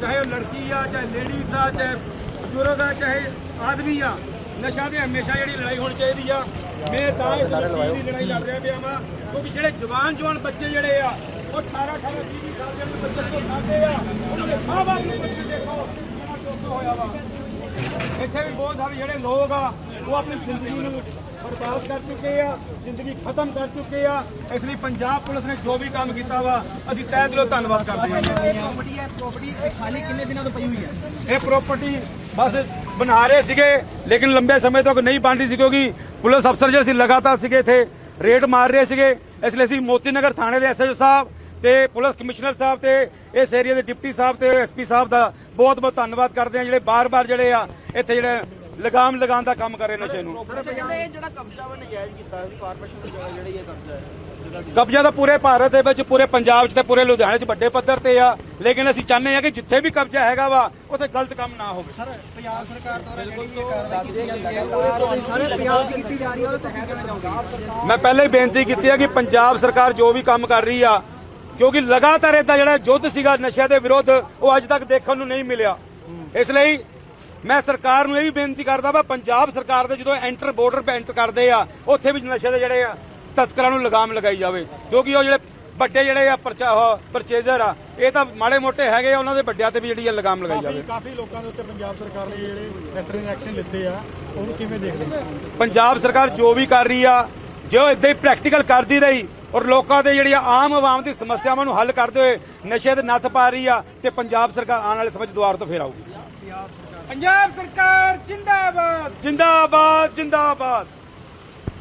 ਚਾਹੇ ਉਹ ਲੜਕੀ ਆ ਚਾਹੇ ਲੇਡੀਜ਼ ਆ ਚਾਹੇ ਬਜ਼ੁਰਗ ਆ ਚਾਹੇ ਆਦਮੀ ਆ ਨਸ਼ਾ ਤੇ ਹਮੇਸ਼ਾ ਜਿਹੜੀ ਲੜਾਈ ਹੋਣੀ ਚਾਹੀਦੀ ਆ। ਮੈਂ ਤਾਂ ਇਸ ਚੀਜ਼ ਦੀ ਲੜਾਈ ਲੜ ਰਿਹਾ ਪਿਆ ਵਾਂ ਕਿਉਂਕਿ ਜਿਹੜੇ ਜਵਾਨ ਜਵਾਨ ਬੱਚੇ ਜਿਹੜੇ ਆ ਉਹ 18 18 20 ਸਾਲ ਦੇ ਬੱਚੇ ਤੋਂ ਖਾਂਦੇ ਆ। ਉਹਨਾਂ ਦੇ ਨੂੰ ਬੱਚੇ ਦੇਖੋ ਕਿੰਨਾ ਦੁੱਖ ਹੋਇਆ ਵਾ। ਇੱਥੇ ਵੀ ਬਹੁਤ ਸਾਰੇ ਜਿਹੜੇ ਲੋਕ ਆ ਉਹ ਆਪਣੀ ਜ਼ਿੰਦਗੀ ਨੂੰ ਬਰਬਾਦ ਕਰ ਚੁੱਕੇ ਆ ਜ਼ਿੰਦਗੀ ਖਤਮ ਕਰ ਚੁੱਕੇ ਆ। ਇਸ ਲਈ ਪੰਜਾਬ ਪੁਲਿਸ ਨੇ ਜੋ ਵੀ ਕੰਮ ਕੀਤਾ ਵਾ ਅਸੀਂ ਤਹਿ ਦਿਲੋਂ ਧੰਨਵਾਦ ਕਰਦੇ ਹਾਂ। ਪ੍ਰਾਪਰਟੀ ਹੈ ਪ੍ਰਾਪਰਟੀ ਖਾਲੀ ਕਿੰਨੇ ਦਿਨਾਂ ਤੋਂ ਪਈ ਹੋਈ ਹੈ? ਇਹ ਪ੍ਰਾਪਰਟੀ ਬਸ ਬਣਾ ਰਹੇ ਸੀਗੇ ਲੇਕਿਨ ਲੰਬੇ ਸਮੇਂ ਤੱਕ ਨਹੀਂ ਬਣ ਰਹੀ ਸੀ ਕਿਉਂਕਿ ਪੁਲਿਸ ਅਫਸਰ ਜਿਹੜੇ ਸੀ ਲਗਾਤਾਰ ਸੀਗੇ ਇੱਥੇ ਰੇਡ ਮਾਰ ਰਹੇ ਸੀਗੇ। ਇਸ ਲਈ ਅਸੀਂ ਮੋਤੀ ਨਗਰ ਥਾਣੇ ਦੇ ਐਸਐਚਓ ਸਾਹਿਬ ਤੇ ਪੁਲਿਸ ਕਮਿਸ਼ਨਰ ਸਾਹਿਬ ਤੇ ਇਸ ਏਰੀਆ ਦੇ ਡਿਪਟੀ ਸਾਹਿਬ ਤੇ ਐਸਪੀ ਸਾਹਿਬ ਦਾ ਬਹੁਤ ਬਹੁਤ ਧੰਨਵਾਦ ਕਰਦੇ ਹਾਂ। ਜਿਹੜੇ ਬਾਰ-ਬਾਰ ਜਿਹੜੇ ਆ ਇੱਥੇ ਜਿਹੜੇ ਲਗਾਮ ਲਗਾਉਣ ਦਾ ਕੰਮ ਕਰ ਰਹੇ ਨਸ਼ੇ ਨੂੰ। ਕਹਿੰਦੇ ਇਹ ਜਿਹੜਾ ਕਬਜ਼ਾ ਵਾ ਨਜਾਇਜ਼ ਕੀਤਾ ਸੀ ਕਾਰਪੋਰੇਸ਼ਨ ਦੀ ਜਗ੍ਹਾ ਜਿਹੜੀ ਇਹ ਕਬਜ਼ਾ ਹੈ ਜਗ੍ਹਾ ਸੀ ਕਬਜ਼ਾ ਤਾਂ ਪੂਰੇ ਭਾਰਤ ਦੇ ਵਿੱਚ ਪੂਰੇ ਪੰਜਾਬ 'ਚ ਤੇ ਪੂਰੇ ਲੁਧਿਆਣੇ 'ਚ ਵੱਡੇ ਪੱਧਰ ਤੇ ਆ। ਲੇਕਿਨ ਅਸੀਂ ਚਾਹੁੰਦੇ ਹਾਂ ਕਿ ਜਿੱਥੇ ਵੀ ਕਬਜ਼ਾ ਹੈਗਾ ਵਾ ਉੱਥੇ ਗਲਤ ਕੰਮ ਨਾ ਹੋਵੇ। ਸਰ ਪੰਜਾਬ ਸਰਕਾਰ ਦੁਆਰਾ ਜਿਹੜੀ ਇਹ ਕਾਰਵਾਈ ਕੀਤੀ ਜਾਂਦੀ ਹੈ ਉਹਦੇ ਤੋਂ ਸਾਰੇ ਪੰਜਾਬ 'ਚ ਕੀਤੀ ਜਾ ਰਹੀ ਹੈ ਉਹਦੇ ਤੋਂ ਕੀ ਕਹਿਣਾ ਚਾਹੋਗੇ? ਮੈਂ ਪਹਿਲੇ ਹੀ ਬੇਨਤੀ ਕੀਤੀ ਹੈ ਕਿ ਪੰਜਾਬ ਸਰਕਾਰ ਜੋ ਵੀ ਕੰਮ ਕਰ ਰਹੀ ਆ ਕਿਉਂਕਿ ਲਗਾਤਾਰ ਇਹਦਾ ਜਿਹੜਾ ਯੁੱਧ ਸੀਗਾ ਨਸ਼ਿਆਂ ਦੇ ਵਿਰੁੱਧ ਉਹ ਅੱਜ ਤੱਕ ਦੇਖਣ ਨੂੰ ਨਹੀਂ ਮਿਲਿਆ। ਇਸ ਲਈ ਮੈਂ ਸਰਕਾਰ ਨੂੰ ਇਹ ਵੀ ਬੇਨਤੀ ਕਰਦਾ ਵਾ ਪੰਜਾਬ ਸਰਕਾਰ ਦੇ ਜਦੋਂ ਐਂਟਰ ਬਾਰਡਰ ਪੇ ਐਂਟਰ ਕਰਦੇ ਆ ਉੱਥੇ ਵੀ ਨਸ਼ੇ ਦੇ ਜਿਹੜੇ ਆ ਤਸਕਰਾਂ ਨੂੰ ਲਗਾਮ ਲਗਾਈ ਜਾਵੇ। ਕਿਉਂਕਿ ਉਹ ਜਿਹੜੇ ਵੱਡੇ ਜਿਹੜੇ ਆ ਪਰਚੇਜ਼ਰ ਆ ਇਹ ਤਾਂ ਮਾੜੇ ਮੋਟੇ ਹੈਗੇ ਆ ਉਹਨਾਂ ਦੇ ਵੱਡਿਆਂ ਤੇ ਵੀ ਜਿਹੜੀ ਆ ਲਗਾਮ ਲਗਾਈ ਜਾਵੇ। ਕਾਫੀ ਲੋਕਾਂ ਦੇ ਉੱਤੇ ਪੰਜਾਬ ਸਰਕਾਰ ਨੇ ਜਿਹੜੇ ਇਸ ਤਰ੍ਹਾਂ ਦੇ ਐਕਸ਼ਨ ਲਿੱਤੇ ਆ ਉਹਨੂੰ ਕਿਵੇਂ ਦੇਖਦੇ ਹੋ? ਪੰਜਾਬ ਸਰਕਾਰ ਜੋ ਵੀ ਕਰ ਰਹੀ ਆ ਜੋ ਇਦਾਂ ਹੀ ਪ੍ਰੈਕਟੀਕਲ ਕਰਦੀ ਰਹੀ ਔਰ ਲੋਕਾਂ ਦੇ ਜਿਹੜੀਆਂ ਆਮ ਆਵਾਮ ਦੀ ਸਮੱਸਿਆਵਾਂ ਨੂੰ ਹੱਲ ਕਰਦੇ ਹੋਏ ਨਸ਼ੇ ਦੇ ਨੱਥ ਪਾ ਰਹੀ ਆ ਤੇ ਪੰਜਾਬ ਸਰਕਾਰ ਆਉਣ ਵਾਲੇ ਸਮੇਂ 'ਚ ਦੁਆਰ ਤੋਂ ਫੇਰ ਆਊਗੀ। ਪੰਜਾਬ ਸਰਕਾਰ ਜਿੰਦਾਬਾਦ। ਜਿੰਦਾਬਾਦ ਜਿੰਦਾਬਾਦ।